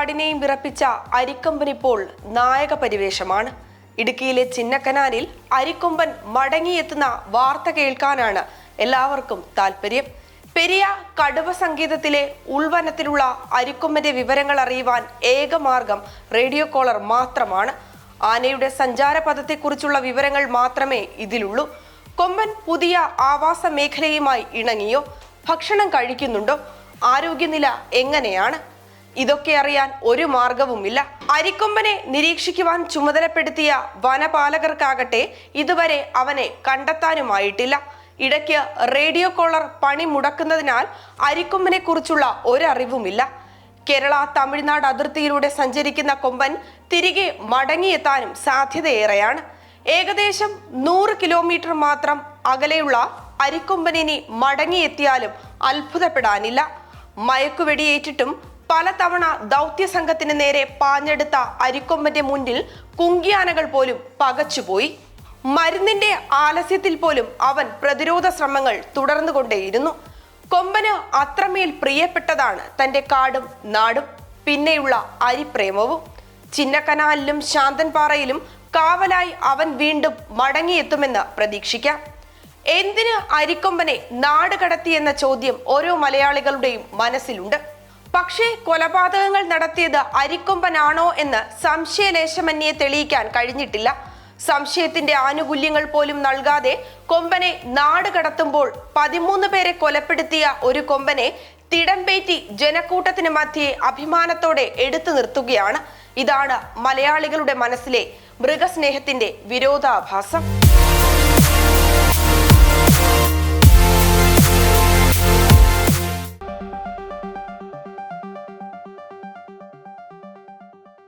നാടിനെയും വിറപ്പിച്ച അരിക്കൊമ്പനിപ്പോൾ നായക പരിവേഷമാണ്. ഇടുക്കിയിലെ ചിന്നക്കനാലിൽ അരിക്കൊമ്പൻ മടങ്ങിയെത്തുന്ന വാർത്ത കേൾക്കാനാണ് എല്ലാവർക്കും താല്പര്യം പെരിയ കടുവ സംഗീതത്തിലെ ഉൾവനത്തിലുള്ള അരിക്കൊമ്പന്റെ വിവരങ്ങൾ അറിയുവാൻ ഏക മാർഗം റേഡിയോ കോളർ മാത്രമാണ്. ആനയുടെ സഞ്ചാരപഥത്തെക്കുറിച്ചുള്ള വിവരങ്ങൾ മാത്രമേ ഇതിലുള്ളൂ. കൊമ്പൻ പുതിയ ആവാസ മേഖലയുമായി ഇണങ്ങിയോ? ഭക്ഷണം കഴിക്കുന്നുണ്ടോ? ആരോഗ്യനില എങ്ങനെയാണ്? ഇതൊക്കെ അറിയാൻ ഒരു മാർഗവുമില്ല. അരിക്കൊമ്പനെ നിരീക്ഷിക്കുവാൻ ചുമതലപ്പെടുത്തിയ വനപാലകർക്കാകട്ടെ ഇതുവരെ അവനെ കണ്ടെത്താനുമായിട്ടില്ല. ഇടയ്ക്ക് റേഡിയോ കോളർ പണി മുടക്കുന്നതിനാൽ അരിക്കൊമ്പനെ കുറിച്ചുള്ള ഒരറിവുമില്ല. കേരള തമിഴ്നാട് അതിർത്തിയിലൂടെ സഞ്ചരിക്കുന്ന കൊമ്പൻ തിരികെ മടങ്ങിയെത്താനും സാധ്യതയേറെയാണ്. ഏകദേശം നൂറ് കിലോമീറ്റർ മാത്രം അകലെയുള്ള അരിക്കൊമ്പനിനി മടങ്ങിയെത്തിയാലും അത്ഭുതപ്പെടാനില്ല. മയക്കുവെടിയേറ്റിട്ടും പലതവണ ദൗത്യ സംഘത്തിന് നേരെ പാഞ്ഞെടുത്ത അരിക്കൊമ്പന്റെ മുന്നിൽ കുങ്കിയാനകൾ പോലും പകച്ചുപോയി. മരുന്നിന്റെ ആലസ്യത്തിൽ പോലും അവൻ പ്രതിരോധ ശ്രമങ്ങൾ തുടർന്നുകൊണ്ടേയിരുന്നു. കൊമ്പന് അത്രമേൽ പ്രിയപ്പെട്ടതാണ് തന്റെ കാടും നാടും പിന്നെയുള്ള അരിപ്രേമവും. ചിന്നക്കനാലിലും ശാന്തൻപാറയിലും കാവലായി അവൻ വീണ്ടും മടങ്ങിയെത്തുമെന്ന് പ്രതീക്ഷിക്കാം. എന്തിന് അരിക്കൊമ്പനെ നാട് കടത്തിയെന്ന ചോദ്യം ഓരോ മലയാളികളുടെയും മനസ്സിലുണ്ട്. പക്ഷേ കൊലപാതകങ്ങൾ നടത്തിയത് അരിക്കൊമ്പനാണോ എന്ന് സംശയലേശമന്യെ തെളിയിക്കാൻ കഴിഞ്ഞിട്ടില്ല. സംശയത്തിന്റെ ആനുകൂല്യങ്ങൾ പോലും നൽകാതെ കൊമ്പനെ നാട് കടത്തുമ്പോൾ പതിമൂന്ന് പേരെ കൊലപ്പെടുത്തിയ ഒരു കൊമ്പനെ തിടമ്പേറ്റി ജനക്കൂട്ടത്തിന് മധ്യേ അഭിമാനത്തോടെ എടുത്തു നിർത്തുകയാണ്. ഇതാണ് മലയാളികളുടെ മനസ്സിലെ മൃഗസ്നേഹത്തിന്റെ വിരോധാഭാസം.